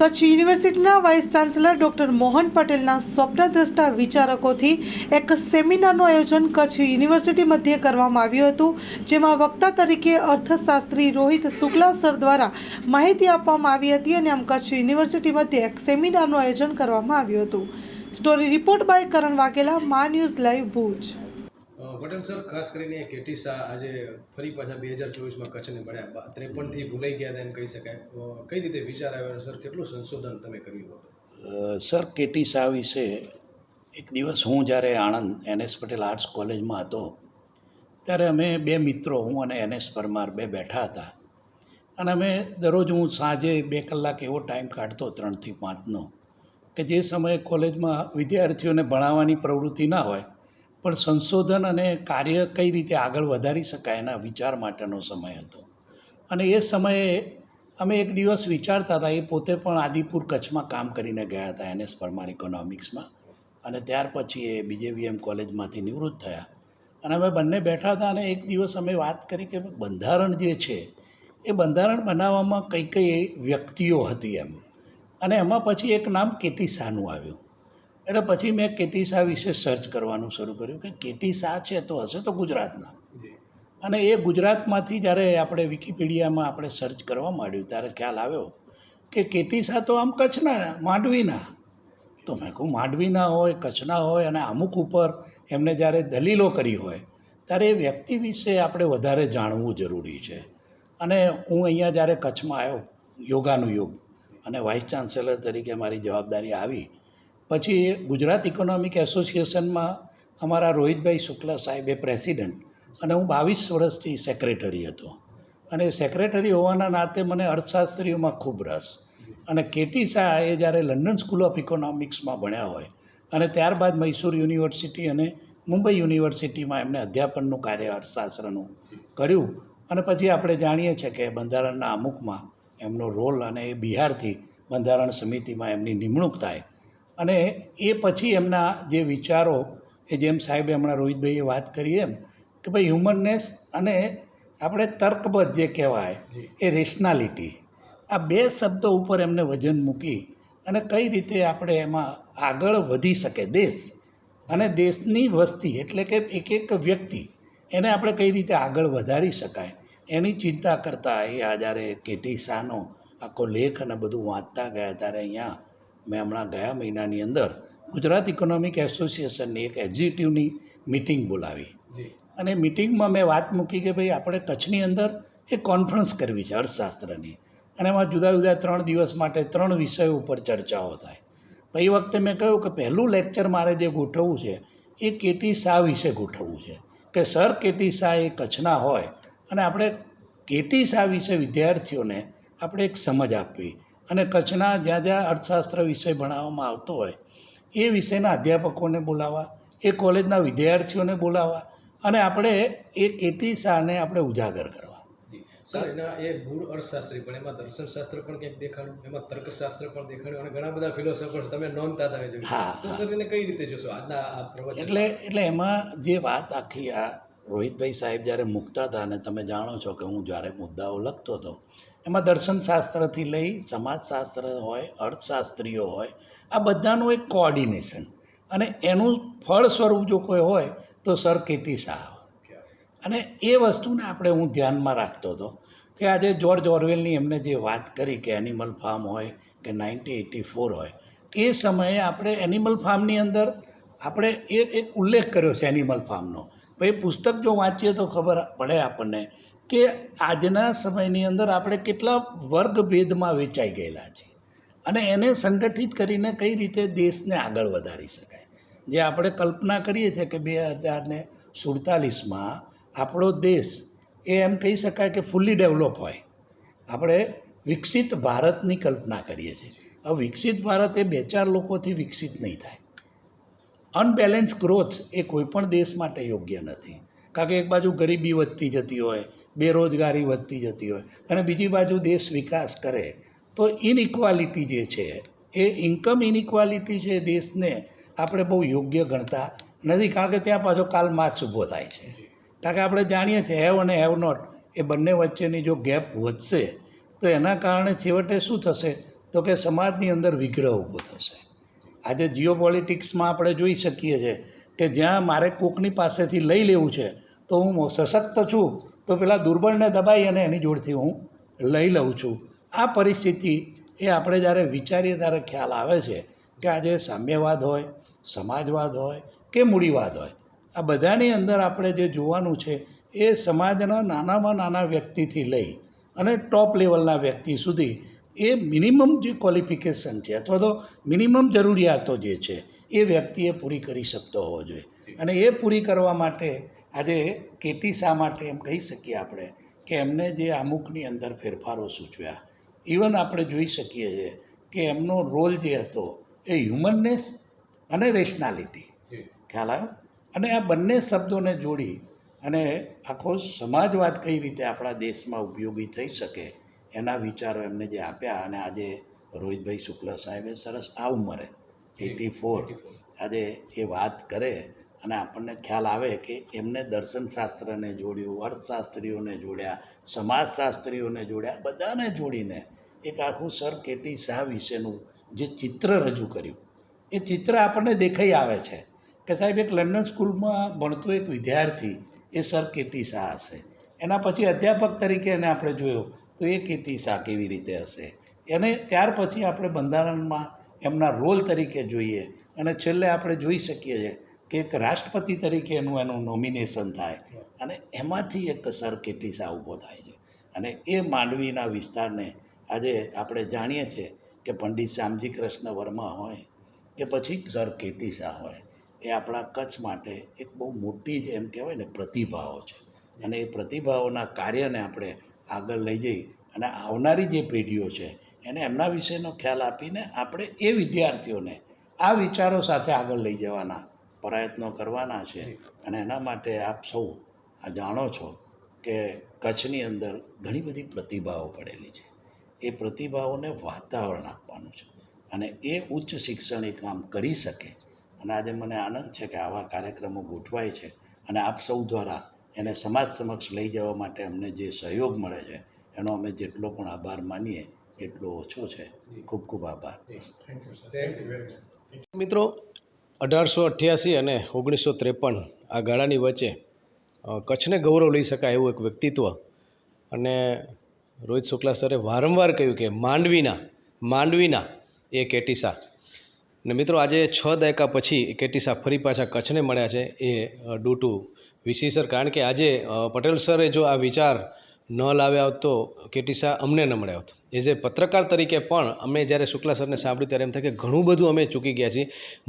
કચ્છ યુનિવર્સિટીના vice chancellor doctor Mohan પટેલના સ્વપ્નદ્રષ્ટા વિચારકોથી એક સેમિનારનું આયોજન કચ્છ યુનિવર્સિટી મધ્યે કરવામાં આવ્યું હતું, જેમાં વક્તા તરીકે અર્થશાસ્ત્રી રોહિત શુક્લા સર દ્વારા માહિતી આપવામાં આવી હતી અને આમ કચ્છ યુનિવર્સિટી મધ્યે એક સેમિનારનું આયોજન કરવામાં આવ્યું હતું. Story report by Karan Vaghela, Maa news live Bhuj. Patel sir, ખાસ કરીને કેટી શાહ આજે ફરી પાછા બે હજાર ચોવીસમાં કચ્છને મળ્યા ત્રેપનથી ભૂલાઈ ગયા હતા એમ કહી શકાય. કઈ રીતે વિચાર આવ્યો સર, કેટલું સંશોધન તમે કર્યું હતું? સર, કેટી શાહ વિશે એક દિવસ હું જ્યારે આણંદ એનએસ પટેલ આર્ટ્સ કોલેજમાં હતો, ત્યારે અમે બે મિત્રો, હું અને એનએસ પરમાર બે બેઠા હતા. અને અમે દરરોજ હું સાંજે બે કલાક એવો ટાઈમ કાઢતો ત્રણથી પાંચનો, કે જે સમયે કોલેજમાં વિદ્યાર્થીઓને ભણાવવાની પ્રવૃત્તિ ના હોય પણ સંશોધન અને કાર્ય કઈ રીતે આગળ વધારી શકાય એના વિચાર માટેનો સમય હતો. અને એ સમયે અમે એક દિવસ વિચારતા હતા, એ પોતે પણ આદિપુર કચ્છમાં કામ કરીને ગયા હતા એનએસ પરમાર ઇકોનોમિક્સમાં. અને ત્યાર પછી એ બીજેવીએમ કોલેજમાંથી નિવૃત્ત થયા. અને અમે બંને બેઠા હતા અને એક દિવસ અમે વાત કરી કે બંધારણ જે છે, એ બંધારણ બનાવવામાં કઈ કઈ વ્યક્તિઓ હતી એમ. અને એમાં પછી એક નામ કેટી શાહનું આવ્યું. એટલે પછી મેં કેટી શાહ વિશે સર્ચ કરવાનું શરૂ કર્યું કે કેટી શાહ છે તો હશે તો ગુજરાતના. અને એ ગુજરાતમાંથી જ્યારે આપણે વિકિપીડિયામાં આપણે સર્ચ કરવા માંડ્યું ત્યારે ખ્યાલ આવ્યો કે કેટી શાહ તો આમ કચ્છના માંડવીના. તો મેં કહું માંડવીના હોય કચ્છના હોય અને અમુક ઉપર એમને જ્યારે દલીલો કરી હોય ત્યારે એ વ્યક્તિ વિશે આપણે વધારે જાણવું જરૂરી છે. અને હું અહીંયા જ્યારે કચ્છમાં આવ્યો યોગાનું યોગ અને વાઇસ ચાન્સેલર તરીકે મારી જવાબદારી આવી પછી ગુજરાત ઇકોનોમિક એસોસિએશનમાં અમારા રોહિતભાઈ શુક્લા સાહેબ પ્રેસિડન્ટ અને હું બાવીસ વર્ષથી સેક્રેટરી હતો. અને સેક્રેટરી હોવાના નાતે મને અર્થશાસ્ત્રીઓમાં ખૂબ રસ. અને કેટી શાહ એ જ્યારે લંડન સ્કૂલ ઓફ ઇકોનોમિક્સમાં ભણ્યા હોય અને ત્યારબાદ મૈસૂર યુનિવર્સિટી અને મુંબઈ યુનિવર્સિટીમાં એમણે અધ્યાપનનું કાર્ય અર્થશાસ્ત્રનું કર્યું. અને પછી આપણે જાણીએ છીએ કે બંધારણના અમુકમાં એમનો રોલ અને એ બિહારથી બંધારણ સમિતિમાં એમની નિમણૂક થાય. અને એ પછી એમના જે વિચારો એ જેમ સાહેબે હમણાં રોહિતભાઈએ વાત કરી એમ કે ભાઈ હ્યુમનનેસ અને આપણે તર્કબદ્ધ જે કહેવાય એ રેશનાલિટી આ બે શબ્દો ઉપર એમને વજન મૂકી અને કઈ રીતે આપણે એમાં આગળ વધી શકે દેશ અને દેશની વસ્તી એટલે કે એક એક વ્યક્તિ એને આપણે કઈ રીતે આગળ વધારી શકાય એની ચિંતા કરતાં એ આ જ્યારે કેટી શાહનો આખો લેખ અને બધું વાંચતા ગયા ત્યારે અહીંયા મેં હમણાં ગયા મહિનાની અંદર ગુજરાત ઇકોનોમિક એસોસિએશનની એક એક્ઝિક્યુટિવની મિટિંગ બોલાવી. અને મિટિંગમાં મેં વાત મૂકી કે ભાઈ આપણે કચ્છની અંદર એક કોન્ફરન્સ કરવી છે અર્થશાસ્ત્રની. અને એમાં જુદા જુદા ત્રણ દિવસ માટે ત્રણ વિષયો ઉપર ચર્ચાઓ થાય. પછી વખતે મેં કહ્યું કે પહેલું લેક્ચર મારે જે ગોઠવવું છે એ કેટી શાહ વિશે ગોઠવવું છે. કે સર કેટી શાહ એ કચ્છના હોય અને આપણે કેટી શાહ વિશે વિદ્યાર્થીઓને આપણે એક સમજ આપવી. અને કચ્છના જ્યાં જ્યાં અર્થશાસ્ત્ર વિષય ભણાવવામાં આવતો હોય એ વિષયના અધ્યાપકોને બોલાવવા એ કોલેજના વિદ્યાર્થીઓને બોલાવવા અને આપણે એ કેટી શાહને આપણે ઉજાગર કરવા. સર એના એ મૂળ અર્થશાસ્ત્રી પણ એમાં દર્શનશાસ્ત્ર પણ કંઈક દેખાડ્યું એમાં તર્કશાસ્ત્ર પણ દેખાડ્યું અને ઘણા બધા ફિલોસોફર્સ તમે નોંધતા તમે જોયું. તો સર એને કઈ રીતે જોશો આજના આ એટલે એટલે એમાં જે વાત આખી આ રોહિતભાઈ સાહેબ જ્યારે મૂકતા હતા અને તમે જાણો છો કે હું જ્યારે મુદ્દાઓ લખતો હતો એમાં દર્શનશાસ્ત્રથી લઈ સમાજશાસ્ત્ર હોય, અર્થશાસ્ત્રીઓ હોય, આ બધાનું એક કોઓર્ડિનેશન અને એનું ફળ સ્વરૂપ જો કોઈ હોય, તો સર કેટી શાહ. અને એ વસ્તુને આપણે હું ધ્યાનમાં રાખતો હતો કે આજે જ્યોર્જ ઓરવેલની એમને જે વાત કરી કે એનિમલ ફાર્મ હોય કે નાઇન્ટી એટી ફોર હોય, એ સમયે આપણે એનિમલ ફાર્મની અંદર આપણે એ એક ઉલ્લેખ કર્યો છે એનિમલ ફાર્મનો એ પુસ્તક જો વાંચીએ તો ખબર પડે આપણને કે આજના સમયની અંદર આપણે કેટલા વર્ગભેદમાં વેચાઈ ગયેલા છીએ અને એને સંગઠિત કરીને કઈ રીતે દેશને આગળ વધારી શકાય. જે આપણે કલ્પના કરીએ છીએ કે બે હજારને સુડતાલીસમાં આપણો દેશ એ એમ કહી શકાય કે ફૂલ્લી ડેવલપ હોય. આપણે વિકસિત ભારતની કલ્પના કરીએ છીએ. હવે વિકસિત ભારત એ બે ચાર લોકોથી વિકસિત નહીં થાય. અનબેલેન્સ ગ્રોથ એ કોઈપણ દેશ માટે યોગ્ય નથી. કારણ કે એક બાજુ ગરીબી વધતી જતી હોય બેરોજગારી વધતી જતી હોય. અને બીજી બાજુ દેશ વિકાસ કરે, તો ઇનઇક્વાલિટી જે છે, એ ઇન્કમ ઇનઇક્વાલિટી છે દેશને આપણે બહુ યોગ્ય ગણતા નથી. કારણ કે ત્યાં પાછો કાલ માર્ક્સ ઊભો થાય છે. કારણ કે આપણે જાણીએ છીએ હેવ અને હેવ નોટ એ બંને વચ્ચેની જો ગેપ વધશે, તો એના કારણે છેવટે શું થશે? તો કે સમાજની અંદર વિગ્રહ ઊભો થશે. આજે જીઓ પોલિટિક્સમાં આપણે જોઈ શકીએ છીએ કે જ્યાં મારે કોકની પાસેથી લઈ લેવું છે, તો હું સશક્ત છું તો પેલા દુર્બળને દબાઈ અને એની જોડથી હું લઈ લઉં છું. આ પરિસ્થિતિ એ આપણે જ્યારે વિચારીએ ત્યારે ખ્યાલ આવે છે કે આજે સામ્યવાદ હોય, સમાજવાદ હોય કે મૂડીવાદ હોય. આ બધાની અંદર આપણે જે જોવાનું છે એ સમાજના નાનામાં નાના વ્યક્તિથી લઈ અને ટોપ લેવલના વ્યક્તિ સુધી એ મિનિમમ જે ક્વોલિફિકેશન છે અથવા તો મિનિમમ જરૂરિયાતો જે છે એ વ્યક્તિએ પૂરી કરી શકતો હોવો જોઈએ. અને એ પૂરી કરવા માટે આજે કેટી શા માટે એમ કહી શકીએ આપણે કે એમને જે અમુકની અંદર ફેરફારો સૂચવ્યા. ઇવન આપણે જોઈ શકીએ છીએ કે એમનો રોલ જે હતો એ હ્યુમનનેસ અને રેશનાલિટી ખ્યાલ આવ્યો? અને આ બંને શબ્દોને જોડી અને આખો સમાજવાદ કઈ રીતે આપણા દેશમાં ઉપયોગી થઈ શકે એના વિચારો એમને જે આપ્યા અને આજે રોહિતભાઈ શુક્લ સાહેબે સરસ આ ઉંમરે એટી ફોર. આજે એ વાત કરે અને આપણને ખ્યાલ આવે કે એમને દર્શનશાસ્ત્રને જોડ્યું અર્થશાસ્ત્રીઓને જોડ્યા સમાજશાસ્ત્રીઓને જોડ્યા, બધાને જોડીને એક આખું સર કેટી શાહ વિશેનું જે ચિત્ર રજૂ કર્યું, એ ચિત્ર આપણને દેખાઈ આવે છે કે સાહેબ એક લંડન સ્કૂલમાં ભણતો એક વિદ્યાર્થી એ સર કેટી શાહ હશે. એના પછી અધ્યાપક તરીકે એને આપણે જોયો તો એ કેટી શાહ કેવી રીતે હશે? એને ત્યાર પછી આપણે બંધારણમાં એમના રોલ તરીકે જોઈએ અને છેલ્લે આપણે જોઈ શકીએ છીએ કે એક રાષ્ટ્રપતિ તરીકે એનું એનું નોમિનેશન થાય અને એમાંથી એક સરકેટીસા ઊભો થાય છે. અને એ માંડવીના વિસ્તારને આજે આપણે જાણીએ છીએ કે પંડિત શ્યામજી કૃષ્ણ વર્મા હોય કે પછી સર કેટી હોય, એ આપણા કચ્છ માટે એક બહુ મોટી જ એમ કહેવાય ને પ્રતિભાઓ છે. અને એ પ્રતિભાઓના કાર્યને આપણે આગળ લઈ જઈ અને આવનારી જે પેઢીઓ છે એને એમના વિશેનો ખ્યાલ આપીને આપણે એ વિદ્યાર્થીઓને આ વિચારો સાથે આગળ લઈ જવાના પ્રયત્નો કરવાના છે. અને એના માટે આપ સૌ આ જાણો છો કે કચ્છની અંદર ઘણી બધી પ્રતિભાઓ પડેલી છે. એ પ્રતિભાઓને વાતાવરણ આપવાનું છે. અને એ ઉચ્ચ શિક્ષણ એ કામ કરી શકે. અને આજે મને આનંદ છે કે આવા કાર્યક્રમો ગોઠવાય છે. અને આપ સૌ દ્વારા એને સમાજ સમક્ષ લઈ જવા માટે અમને જે સહયોગ મળે છે એનો અમે જેટલો પણ આભાર માનીએ એટલો ઓછો છે. ખૂબ ખૂબ આભાર. મિત્રો અઢારસો અઠ્યાસી અને ઓગણીસો ત્રેપન આ ગાળાની વચ્ચે કચ્છને ગૌરવ લઈ શકાય એવું એક વ્યક્તિત્વ. અને રોહિત શુક્લા સરે વારંવાર કહ્યું કે માંડવીના માંડવીના એ કેટીસા. ને મિત્રો આજે છ દાયકા પછી કેટીસા ફરી પાછા કચ્છને મળ્યા છે એ ડુ ટુ વિસી સર કારણ કે આજે પટેલ સરે જો આ વિચાર ન લાવ્યા હોત તો કેટીસા અમને ન મળ્યા હોત. એઝ એ પત્રકાર તરીકે પણ અમે જ્યારે શુક્લા સરને સાંભળ્યું ત્યારે એમ થાય કે ઘણું બધું અમે ચૂકી ગયા છીએ.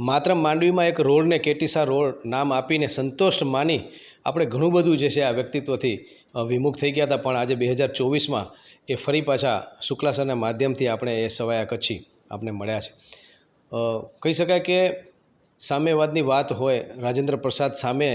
માત્ર માંડવીમાં એક રોડને કેટીસા રોડ નામ આપીને સંતોષ માની આપણે ઘણું બધું જે છે આ વ્યક્તિત્વથી વિમુખ થઈ ગયા હતા. પણ આજે બે હજાર ચોવીસમાં એ ફરી પાછા શુક્લા સરના માધ્યમથી આપણે એ સવાયા કચ્છી આપણે મળ્યા છે. કહી શકાય કે સામ્યવાદની વાત હોય, રાજેન્દ્ર પ્રસાદ સામે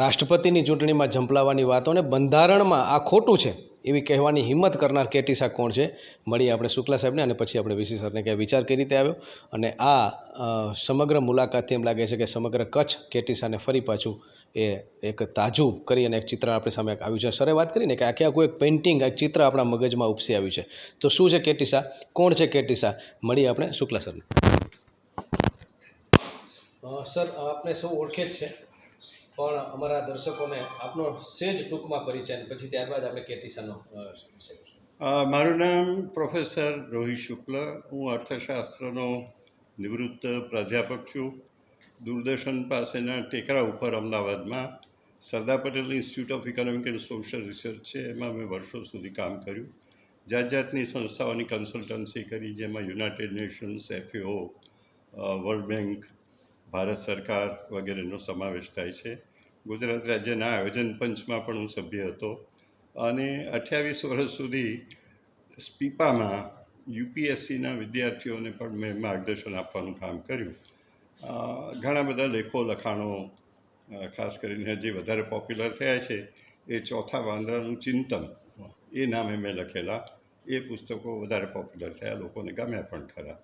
રાષ્ટ્રપતિની ચૂંટણીમાં ઝંપલાવવાની વાતો અને બંધારણમાં આ ખોટું છે એવી કહેવાની હિંમત કરનાર કેટીસા કોણ છે? મળીએ આપણે શુક્લા સાહેબને અને પછી આપણે વીસી સરને કે વિચાર કઈ રીતે આવ્યો? અને આ સમગ્ર મુલાકાતથી એમ લાગે છે કે સમગ્ર કચ્છ કેટીસાને ફરી પાછું એ એક તાજું કરી અને એક ચિત્ર આપણી સામે આવ્યું છે. સરે વાત કરીને કે આખે આખું એક પેઇન્ટિંગ એક ચિત્ર આપણા મગજમાં ઉપસી આવ્યું છે. તો શું છે કેટીસા? કોણ છે કેટીસા? મળીએ આપણે શુક્લા સરને. સર, આપને સૌ ઓળખે જ છે. પણ અમારા દર્શકોને આપનો સેજ ટૂંકમાં પરિચય પછી ત્યારબાદ આપણે કેટીસાનો મારું નામ પ્રોફેસર રોહિત શુક્લ. હું અર્થશાસ્ત્રનો નિવૃત્ત પ્રાધ્યાપક છું. દૂરદર્શન પાસેના ટેકરા ઉપર અમદાવાદમાં Sardar Patel institute of economic and social research છે. એમાં મેં વર્ષો સુધી કામ કર્યું. જાત જાતની સંસ્થાઓની કન્સલ્ટન્સી કરી, જેમાં United Nations, FAO world bank Bharat સરકાર વગેરેનો સમાવેશ થાય છે. ગુજરાત રાજ્યના આયોજન પંચમાં પણ હું સભ્ય હતો અને અઠ્યાવીસ વર્ષ સુધી સ્પીપામાં યુપીએસસીના વિદ્યાર્થીઓને પણ મેં માર્ગદર્શન આપવાનું કામ કર્યું. ઘણા બધા લેખો, લખાણો ખાસ કરીને જે વધારે પોપ્યુલર થયા છે, એ ચોથા વાંદરાનું ચિંતન, એ નામે મેં લખેલા. એ પુસ્તકો વધારે પોપ્યુલર થયા, લોકોને ગમ્યા પણ ખરા.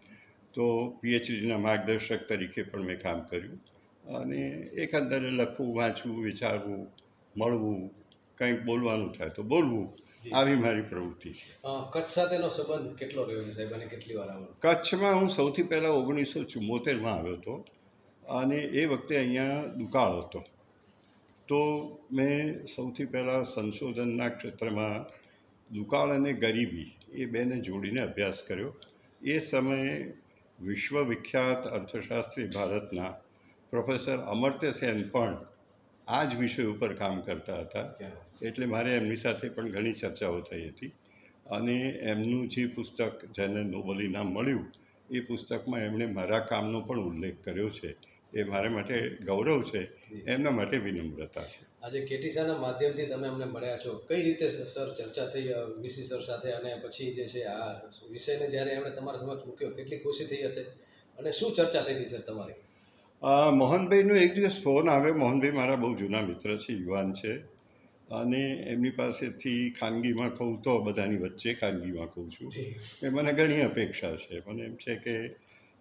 તો પીએચડીના માર્ગદર્શક તરીકે પણ મેં કામ કર્યું. અને એકંદરે લખવું વાંચવું વિચારવું મળવું કંઈક બોલવાનું થાય તો બોલવું. આવી મારી પ્રવૃત્તિ છે. કચ્છ સાથેનો સંબંધ કેટલો રહ્યો છે સાહેબ અને કેટલી વાર આવ્યો કચ્છમાં હું સૌથી પહેલાં ઓગણીસો ચુમ્મોતેરમાં આવ્યો હતો અને એ વખતે અહીંયા દુકાળ હતો. તો મેં સૌથી પહેલાં સંશોધનના ક્ષેત્રમાં દુકાળ અને ગરીબી એ બેને જોડીને અભ્યાસ કર્યો. એ સમયે વિશ્વવિખ્યાત અર્થશાસ્ત્રી ભારતના પ્રોફેસર અમર્ત્ય સેન પણ આ જ વિષય ઉપર કામ કરતા હતા. એટલે મારે એમની સાથે પણ ઘણી ચર્ચાઓ થઈ હતી. અને એમનું જે પુસ્તક જેને નોબલ ઇનામ મળ્યું એ પુસ્તકમાં એમણે મારા કામનો પણ ઉલ્લેખ કર્યો છે. એ મારા માટે ગૌરવ છે એમના માટે વિનમ્રતા છે. આજે કેટીસાના માધ્યમથી તમે અમને મળ્યા છો. કઈ રીતે સર ચર્ચા થઈ વીસી સર સાથે અને પછી જે છે આ વિષયને જ્યારે એમણે તમારા સમક્ષ મૂક્યો કેટલી ખુશી થઈ હશે? અને શું ચર્ચા થઈ હતી સર તમારી? મોહનભાઈનો એક દિવસ ફોન આવ્યો. મોહનભાઈ મારા બહુ જૂના મિત્ર છે યુવાન છે. અને એમની પાસેથી ખાનગીમાં કહું તો બધાની વચ્ચે ખાનગીમાં કહું છું. એ મને ઘણી અપેક્ષા છે. મને એમ છે કે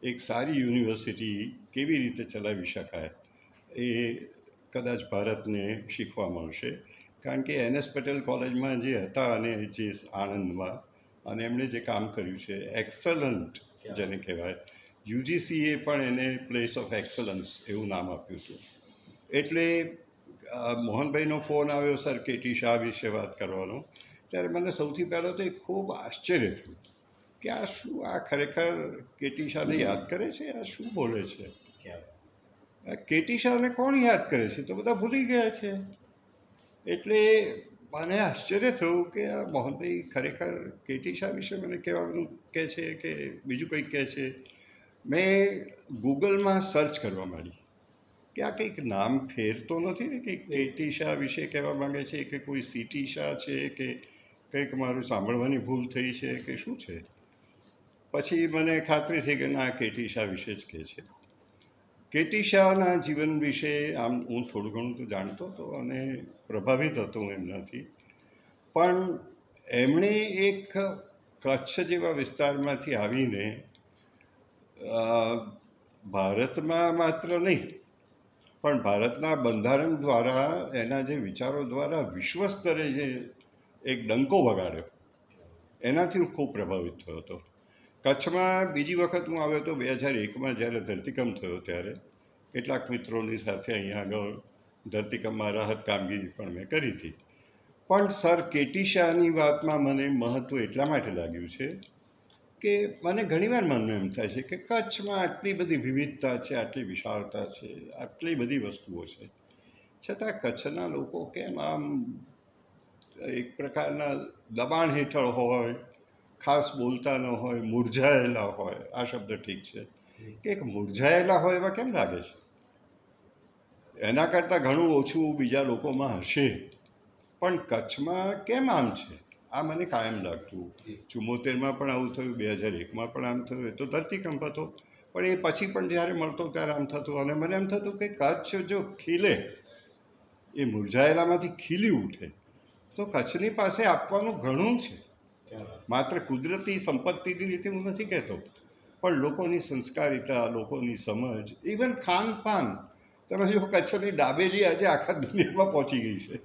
એક સારી યુનિવર્સિટી કેવી રીતે ચલાવી શકાય એ કદાચ ભારતને શીખવા મળશે. કારણ કે એન એસ પટેલ કોલેજમાં જે હતા અને જે આણંદમાં અને એમણે જે કામ કર્યું છે એક્સલન્ટ જેને કહેવાય યુજીસીએ પણ એને પ્લેસ ઓફ એક્સલન્સ એવું નામ આપ્યું હતું. એટલે મોહનભાઈનો ફોન આવ્યો સર કેટી શાહ વિશે વાત કરવાનો. ત્યારે મને સૌથી પહેલાં તો એ ખૂબ આશ્ચર્ય થયું. કે આ શું, આ ખરેખર કેટી શાહને યાદ કરે છે? આ શું બોલે છે? કેટી શાહને કોણ યાદ કરે છે? તો બધા ભૂલી ગયા છે. એટલે મને આશ્ચર્ય થયું કે આ મોહનભાઈ ખરેખર કેટી શાહ વિશે મને કહેવાનું કહે છે કે બીજું કંઈક કહે છે? મેં ગૂગલમાં સર્ચ કરવા માંડી. કે આ કંઈક નામ ફેરતો નથી ને કે કેટી શાહ વિશે કહેવા માંગે છે કે કોઈ સિટી શાહ છે કે કંઈક મારું સાંભળવાની ભૂલ થઈ છે કે શું છે? પછી મને ખાતરી થઈ કે ના કેટી શાહ વિશે જ કહે છે. કેટી શાહના જીવન વિશે આમ હું થોડું ઘણું તો જાણતો હતો અને પ્રભાવિત હતો હું એમનાથી. પણ એમણે એક કચ્છ જેવા વિસ્તારમાંથી આવીને ભારતમાં માત્ર નહીં, પણ ભારતના બંધારણ દ્વારા, એના જે વિચારો દ્વારા વિશ્વ સ્તરે જે એક ડંકો વગાડ્યો, એનાથી હું ખૂબ પ્રભાવિત થયો હતો. કચ્છમાં બીજી વખત હું આવ્યો હતો બે હજાર એકમાં જ્યારે ધરતીકંપ થયો ત્યારે કેટલાક મિત્રોની સાથે અહીંયા આગળ ધરતીકંપમાં રાહત કામગીરી પણ મેં કરી હતી. પણ સર કેટી શાહની વાતમાં મને મહત્ત્વ એટલા માટે લાગ્યું છે કે મને ઘણીવાર મનમાં એમ થાય છે કે કચ્છમાં આટલી બધી વિવિધતા છે, આટલી વિશાળતા છે, આટલી બધી વસ્તુઓ છે. છતાં કચ્છના લોકો કેમ આમ એક પ્રકારના દબાણ હેઠળ હોય ખાસ બોલતા ન હોય મુરઝાયેલા હોય આ શબ્દ ઠીક છે. કે એક મુરઝાયેલા હોય એવા કેમ લાગે છે? એના કરતાં ઘણું ઓછું બીજા લોકોમાં હશે. પણ કચ્છમાં કેમ આમ છે? આ મને કાયમ લાગતું. ચુમ્મોતેરમાં પણ આવું થયું બે હજાર એકમાં પણ આમ થયું. એ તો ધરતીકંપ હતો. પણ એ પછી પણ જ્યારે મળતો ત્યારે આમ થતું. અને મને એમ થતું કે કચ્છ જો ખીલે એ મુરઝાયેલામાંથી ખીલી ઉઠે તો કચ્છની પાસે આપવાનું ઘણું છે. માત્ર કુદરતી સંપત્તિની રીતે હું નથી કહેતો, પણ લોકોની સંસ્કારિતા, લોકોની સમજ ઇવન ખાનપાન. તમે જો કચ્છની દાબેલી આજે આખા દુનિયામાં પહોંચી ગઈ છે,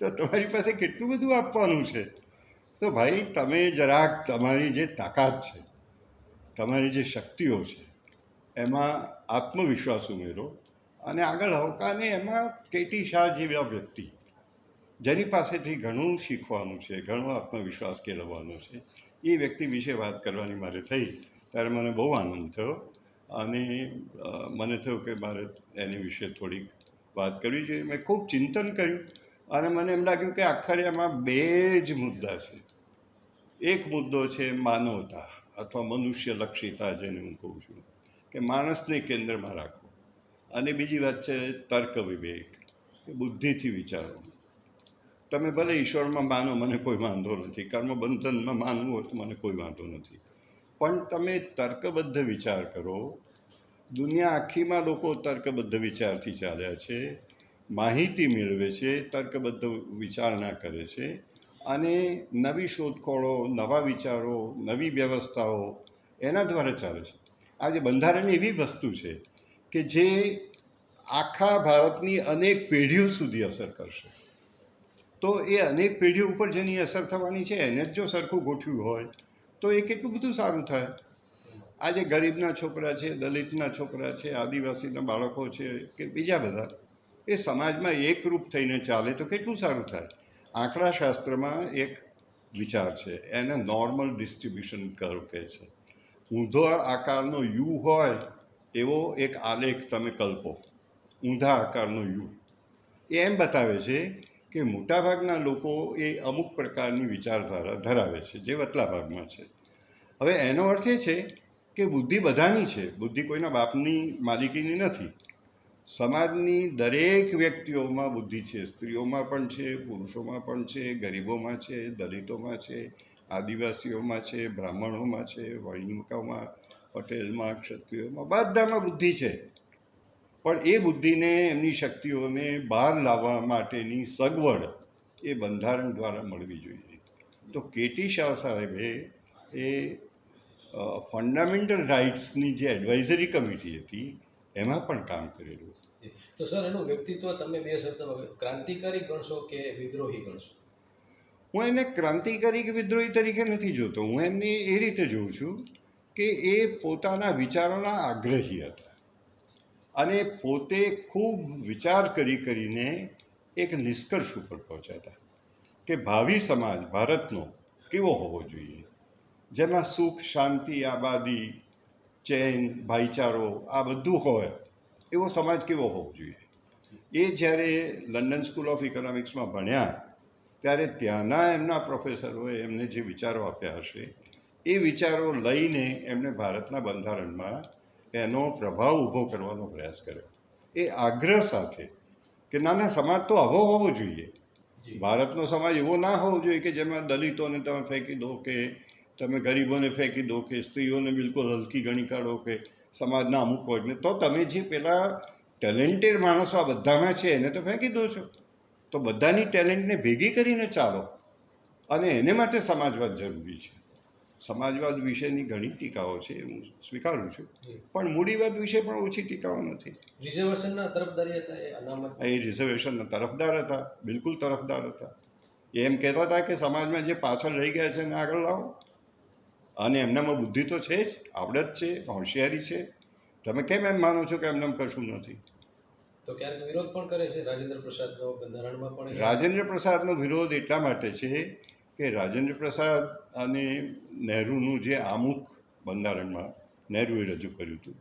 તો તમારી પાસે કેટલું બધું આપવાનું છે? તો ભાઈ, તમે જરાક તમારી જે તાકાત છે, તમારી જે શક્તિઓ છે, એમાં આત્મવિશ્વાસ ઉમેરો અને આગળ હવકાને એમાં કેટી શાહ જેવા વ્યક્તિ જેની પાસેથી ઘણું શીખવાનું છે, ઘણો આત્મવિશ્વાસ કેળવવાનો છે. એ વ્યક્તિ વિશે વાત કરવાની મારે થઈ, ત્યારે મને બહુ આનંદ થયો. અને મને થયું કે મારે એની વિશે થોડીક વાત કરવી જોઈએ. મેં ખૂબ ચિંતન કર્યું અને મને એમ લાગ્યું કે આખરે એમાં બે જ મુદ્દા છે. એક મુદ્દો છે માનવતા અથવા મનુષ્યલક્ષિતા જેને હું કહું છું, કે માણસને કેન્દ્રમાં રાખો અને બીજી વાત છે તર્ક વિવેક બુદ્ધિથી વિચારો તમે ભલે ઈશ્વરમાં માનો, મને કોઈ વાંધો નથી. કર્મ બંધનમાં માનવું હોય તો મને કોઈ વાંધો નથી. પણ તમે તર્કબદ્ધ વિચાર કરો. દુનિયા આખીમાં લોકો તર્કબદ્ધ વિચારથી ચાલ્યા છે. માહિતી મેળવે છે, તર્કબદ્ધ વિચારણા કરે છે. અને નવી શોધખોળો, નવા વિચારો, નવી વ્યવસ્થાઓ એના દ્વારા ચાલે છે. આજે બંધારણ એવી વસ્તુ છે કે જે આખા ભારતની અનેક પેઢીઓ સુધી અસર કરશે. તો એ અનેક પેઢીઓ ઉપર જેની અસર થવાની છે, એને જ જો સરખું ગોઠવ્યું હોય, તો એ કેટલું બધું સારું થાય. આજે ગરીબના છોકરા છે, દલિતના છોકરા છે, આદિવાસીના બાળકો છે, કે બીજા બધા, એ સમાજમાં એકરૂપ થઈને ચાલે તો કેટલું સારું થાય. આંકડાશાસ્ત્રમાં એક વિચાર છે, એને નોર્મલ ડિસ્ટ્રીબ્યુશન કર્વ કહે છે. ઊંધો આકારનો યુ હોય, એવો એક આલેખ તમે કલ્પો. ઊંધા આકારનો યુ. એ એમ બતાવે છે કે મોટાભાગના લોકો એ અમુક પ્રકારની વિચારધારા ધરાવે છે, જે વતલા ભાગમાં છે. હવે એનો અર્થ એ છે કે બુદ્ધિ બધાની છે, બુદ્ધિ કોઈના બાપની માલિકીની નથી. સમાજની દરેક વ્યક્તિઓમાં બુદ્ધિ છે, સ્ત્રીઓમાં પણ છે, પુરુષોમાં પણ છે, ગરીબોમાં છે, દલિતોમાં છે, આદિવાસીઓમાં છે, બ્રાહ્મણોમાં છે, વણિકોમાં, પટેલમાં, ક્ષત્રિયોમાં, બધામાં બુદ્ધિ છે. પણ એ બુદ્ધિને એમની શક્તિઓને બહાર લાવવા માટેની સગવડ એ બંધારણ દ્વારા મળવી જોઈએ. તો કેટી શાહ સાહેબે એ ફંડામેન્ટલ રાઇટ્સની જે એડવાઇઝરી કમિટી હતી એમાં પણ કામ કરેલું તો સર એનું વ્યક્તિત્વ તમે બે શબ્દ ક્રાંતિકારી ગણશો કે વિદ્રોહી ગણશો? હું એને ક્રાંતિકારી કે વિદ્રોહી તરીકે નથી જોતો. હું એમને એ રીતે જોઉં છું કે એ પોતાના વિચારોના આગ્રહી હતા. અને પોતે ખૂબ વિચાર કરી કરીને એક નિષ્કર્ષ ઉપર પહોંચ્યા હતા કે ભાવિ સમાજ ભારતનો કેવો હોવો જોઈએ? જેમાં સુખ, શાંતિ, આબાદી, ચેન, ભાઈચારો આ બધું હોય, એવો સમાજ કેવો હોવો જોઈએ? એ જ્યારે લંડન સ્કૂલ ઓફ ઇકોનોમિક્સમાં ભણ્યા, ત્યારે ત્યાંના એમના પ્રોફેસરોએ એમને જે વિચારો આપ્યા હશે, એ વિચારો લઈને એમણે ભારતના બંધારણમાં એનો પ્રભાવ ઊભો કરવાનો પ્રયાસ કર્યો. એ આગ્રહ સાથે કે નાના સમાજ તો આવો હોવો જોઈએ. ભારતનો સમાજ એવો ના હોવો જોઈએ કે જેમાં દલિતોને તમે ફેંકી દો કે તમે ગરીબોને ફેંકી દો કે સ્ત્રીઓને બિલકુલ હલકી ગણી કાઢો કે સમાજના અમુક વર્ગને. તો તમે જે પેલા ટેલેન્ટેડ માણસો આ બધામાં છે એને તો ફેંકી દો છો. તો બધાની ટેલેન્ટને ભેગી કરીને ચાલો. અને એને માટે સમાજવાદ જરૂરી છે. સમાજવાદ વિશેની ઘણી ટીકાઓ છે એ હું સ્વીકારું છું. પણ મૂડીવાદ વિશે પણ ઓછી ટીકાઓ નથી. રિઝર્વેશનના તરફદારી હતા એ રિઝર્વેશનના તરફદાર હતા બિલકુલ તરફદાર હતા. એ એમ કહેતા હતા કે સમાજમાં જે પાછળ રહી ગયા છે એને આગળ લાવો. અને એમનામાં બુદ્ધિ તો છે જ આવડત છે હોશિયારી છે. તમે કેમ એમ માનો છો કે એમને કશું નથી? તો ક્યારેક વિરોધ પણ કરે છે રાજેન્દ્ર પ્રસાદનો બંધારણમાં પણ રાજેન્દ્ર પ્રસાદનો વિરોધ એટલા માટે છે કે રાજેન્દ્ર પ્રસાદ અને નહેરુનું જે આમુખ બંધારણમાં નહેરુએ રજૂ કર્યું હતું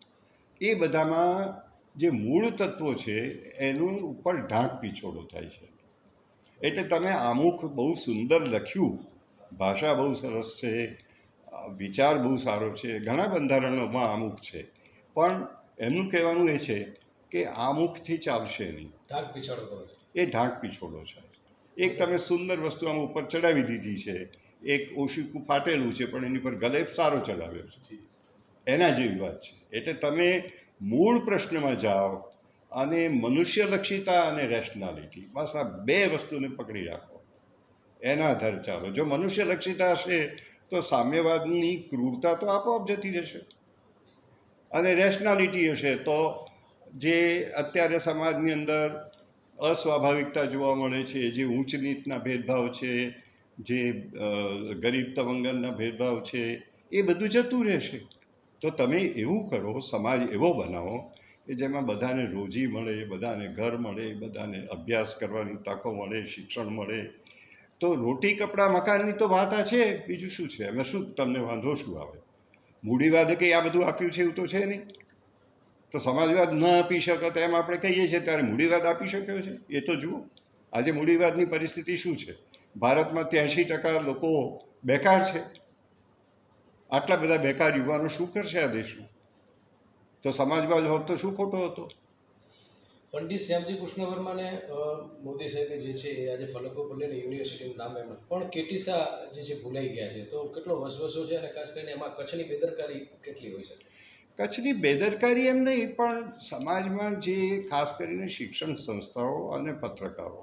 એ બધામાં જે મૂળ તત્વો છે એનું ઉપર ઢાંક પીછોડો થાય છે. એટલે તમે આમુખ બહુ સુંદર લખ્યું ભાષા બહુ સરસ છે વિચાર બહુ સારો છે ઘણા બંધારણોમાં આમુખ છે. પણ એમનું કહેવાનું એ છે કે આમુખથી ચાલશે નહીં. ઢાંક પીછોડો એ ઢાંક પીછોડો છે. એક તમે સુંદર વસ્તુ આમ ઉપર ચડાવી દીધી છે એક ઓશિકું ફાટેલું છે પણ એની પર ગલેબ સારો ચડાવ્યો છે. એના જેવી વાત છે. એટલે તમે મૂળ પ્રશ્નમાં જાઓ અને મનુષ્યલક્ષિતા અને રેશનાલિટી બસ આ બે વસ્તુને પકડી રાખો. એના આધારે ચાલો. જો મનુષ્યલક્ષિતા હશે તો સામ્યવાદની ક્રૂરતા તો આપોઆપ જતી રહેશે. અને રેશનાલિટી હશે તો જે અત્યારે સમાજની અંદર અસ્વાભાવિકતા જોવા મળે છે જે ઊંચ નીચના ભેદભાવ છે જે ગરીબ તવંગરના ભેદભાવ છે, એ બધું જતું રહેશે. તો તમે એવું કરો, સમાજ એવો બનાવો કે જેમાં બધાને રોજી મળે, બધાને ઘર મળે, બધાને અભ્યાસ કરવાની તકો મળે, શિક્ષણ મળે. તો રોટી, કપડાં, મકાનની તો વાત છે, બીજું શું છે? એમાં શું તમને વાંધો શું આવે? મૂડીવાદે કંઈ આ બધું આપ્યું છે એવું તો છે નહીં? તો સમાજવાદ ન આપી શકે તો એમ આપણે કહીએ છીએ, ત્યારે મૂડીવાદ આપી શક્યો છે? એ તો જુઓ. આજે મૂડીવાદની પરિસ્થિતિ શું છે? ભારતમાં ત્યાંશી ટકા લોકો બેકાર છે. આટલા બધા બેકાર યુવાનો શું કરશે આ દેશમાં? તો સમાજવાદ હોત તો શું ખોટો હતો? પંડિત શ્યામજી કૃષ્ણ વર્માને મોદી સાહેબે જે છે એ આજે ફલકો પર લઈને યુનિવર્સિટીનું નામ એમનું પણ કેટીસા જે છે ભૂલાઈ ગયા છે. તો કેટલો વસવસો છે અને ખાસ કરીને એમાં કચ્છની બેદરકારી કેટલી હોય છે? કચ્છની બેદરકારી એમ નહીં પણ સમાજમાં જે ખાસ કરીને શિક્ષણ સંસ્થાઓ અને પત્રકારો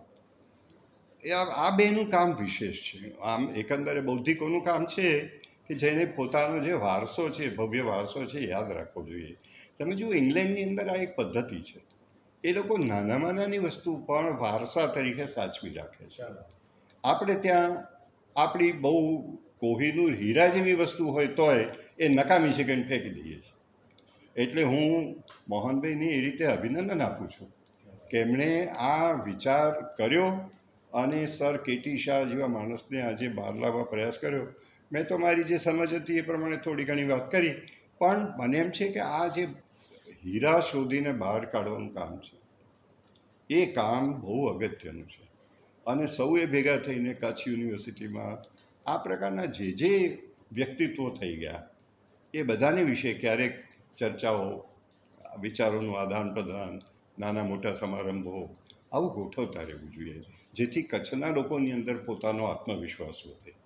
એ આ બેનું કામ વિશેષ છે. આમ એકંદરે બૌદ્ધિકોનું કામ છે કે જેને પોતાનો જે વારસો છે ભવ્ય વારસો છે યાદ રાખવો જોઈએ. તમે જુઓ ઇંગ્લેન્ડની અંદર આ એક પદ્ધતિ છે. એ લોકો નાનામાં નાની વસ્તુ પણ વારસા તરીકે સાચવી રાખે છે. આપણે ત્યાં આપણી બહુ કોહિનૂર હીરા જેવી વસ્તુ હોય તોય એ નકામી છે કે ફેંકી દઈએ છીએ. એટલે હું મોહનભાઈને એ રીતે અભિનંદન આપું છું કે એમણે આ વિચાર કર્યો અને સર કેટી શાહ જેવા માણસને આજે બહાર લાવવા પ્રયાસ કર્યો. મેં તો મારી જે સમજ હતી એ પ્રમાણે થોડી ઘણી વાત કરી. પણ મને એમ છે કે આ જે હીરા શોધીને બહાર કાઢવાનું કામ છે, એ કામ બહુ અગત્યનું છે. અને સૌએ ભેગા થઈને કચ્છ યુનિવર્સિટીમાં આ પ્રકારના જે જે વ્યક્તિત્વો થઈ ગયા, એ બધાને વિશે ક્યારેક ચર્ચાઓ, વિચારોનું આદાન પ્રદાન નાના મોટા સમારંભો આવું ગોઠવતા રહેવું જોઈએ. જેથી કચ્છના લોકોની અંદર પોતાનો આત્મવિશ્વાસ વધે.